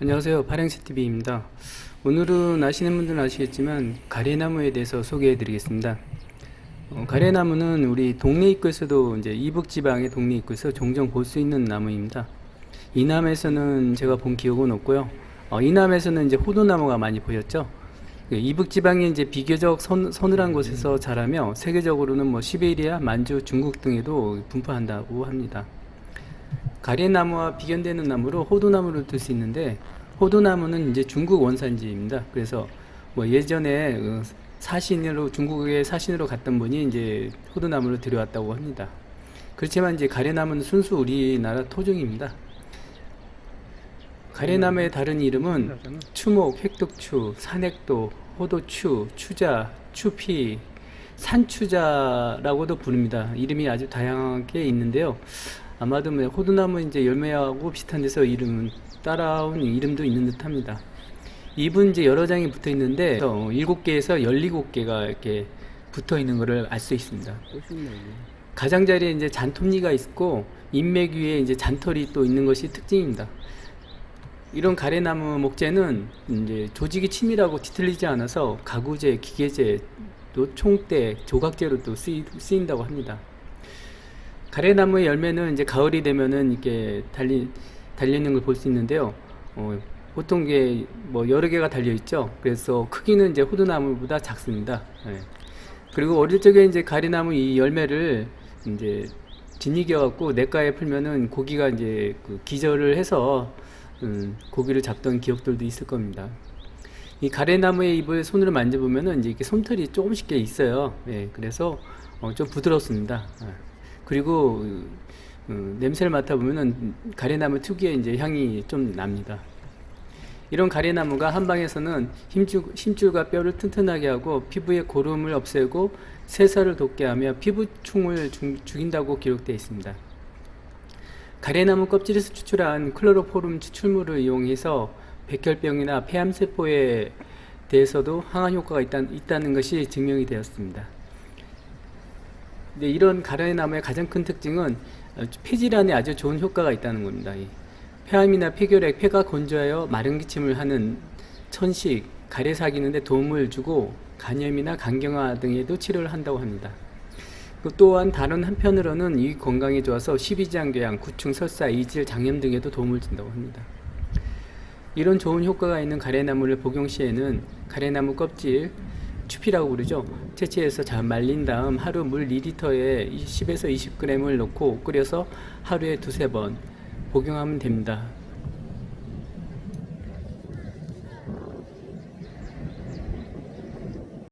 안녕하세요. 파랭새TV입니다. 오늘은 아시는 분들은 아시겠지만 가래나무에 대해서 소개해 드리겠습니다. 어, 가래나무는 우리 동네 입구에서도 이제 이북 지방의 동네 입구에서 종종 볼 수 있는 나무입니다. 이남에서는 제가 본 기억은 없고요. 어, 이남에서는 이제 호두나무가 많이 보였죠. 그 이북 지방이 이제 비교적 선, 서늘한 곳에서 자라며 세계적으로는 뭐 시베리아, 만주, 중국 등에도 분포한다고 합니다. 가래나무와 비견되는 나무로 호두나무를 들 수 있는데 호두나무는 이제 중국 원산지입니다. 그래서 뭐 예전에 어, 사신으로 중국에 사신으로 갔던 분이 이제 호두나무를 들여왔다고 합니다. 그렇지만 이제 가래나무는 순수 우리나라 토종입니다. 가래나무의 다른 이름은 추목, 획독추, 산액도, 호도추, 추자, 추피, 산추자라고도 부릅니다. 이름이 아주 다양하게 있는데요. 아마도 뭐 호두나무 이제 열매하고 비슷한 데서 이름 따라온 이름도 있는 듯합니다. 잎은 이제 여러 장이 붙어 있는데 어, 일곱 개에서 열일곱 개가 이렇게 붙어 있는 것을 알 수 있습니다. 가장자리에 이제 잔톱니가 있고 잎맥 위에 이제 잔털이 또 있는 것이 특징입니다. 이런 가래나무 목재는 이제 조직이 치밀하고 뒤틀리지 않아서 가구재, 기계재, 또 총대, 조각재로 또 쓰이, 쓰인다고 합니다. 가래나무의 열매는 이제 가을이 되면은 이렇게 달리 달리는 걸 볼 수 있는데요. 어, 보통 게뭐 여러 개가 달려 있죠. 그래서 크기는 이제 호두나무보다 작습니다. 예. 그리고 어릴 적에 이제 가래나무 이 열매를 이제 지니겨 갖고 냇가에 풀면은 고기가 이제 그 기절을 해서 음, 고기를 잡던 기억들도 있을 겁니다. 이 가래나무의 잎을 손으로 만져보면은 이제 이렇게 솜털이 조금씩 게 있어요. 예, 그래서 어, 좀 부드럽습니다. 예. 그리고 어, 냄새를 맡아보면은 가래나무 특유의 이제 향이 좀 납니다. 이런 가래나무가 한방에서는 힘줄, 힘줄과 뼈를 튼튼하게 하고 피부의 고름을 없애고 세살을 돋게 하며 피부충을 중- 죽인다고 기록되어 있습니다. 가래나무 껍질에서 추출한 클로로포름 추출물을 이용해서 백혈병이나 폐암세포에 대해서도 항암 효과가 있다, 있다는 것이 증명이 되었습니다. 근데 이런 가래나무의 가장 큰 특징은 어, 폐질환에 아주 좋은 효과가 있다는 겁니다. 이 폐암이나 폐결핵, 폐가 건조하여 마른 기침을 하는 천식, 가래 사기는데 도움을 주고 간염이나 간경화 등에도 치료를 한다고 합니다. 그 또한 다른 한편으로는 이 건강에 좋아서 십이장궤양, 구충, 설사, 이질, 장염 등에도 도움을 준다고 합니다. 이런 좋은 효과가 있는 가래나무를 복용 시에는 가래나무 껍질, 추피라고 부르죠. 채취해서 잘 말린 다음 하루 물 2리터에 10에서 20g을 넣고 끓여서 하루에 두세 번 복용하면 됩니다.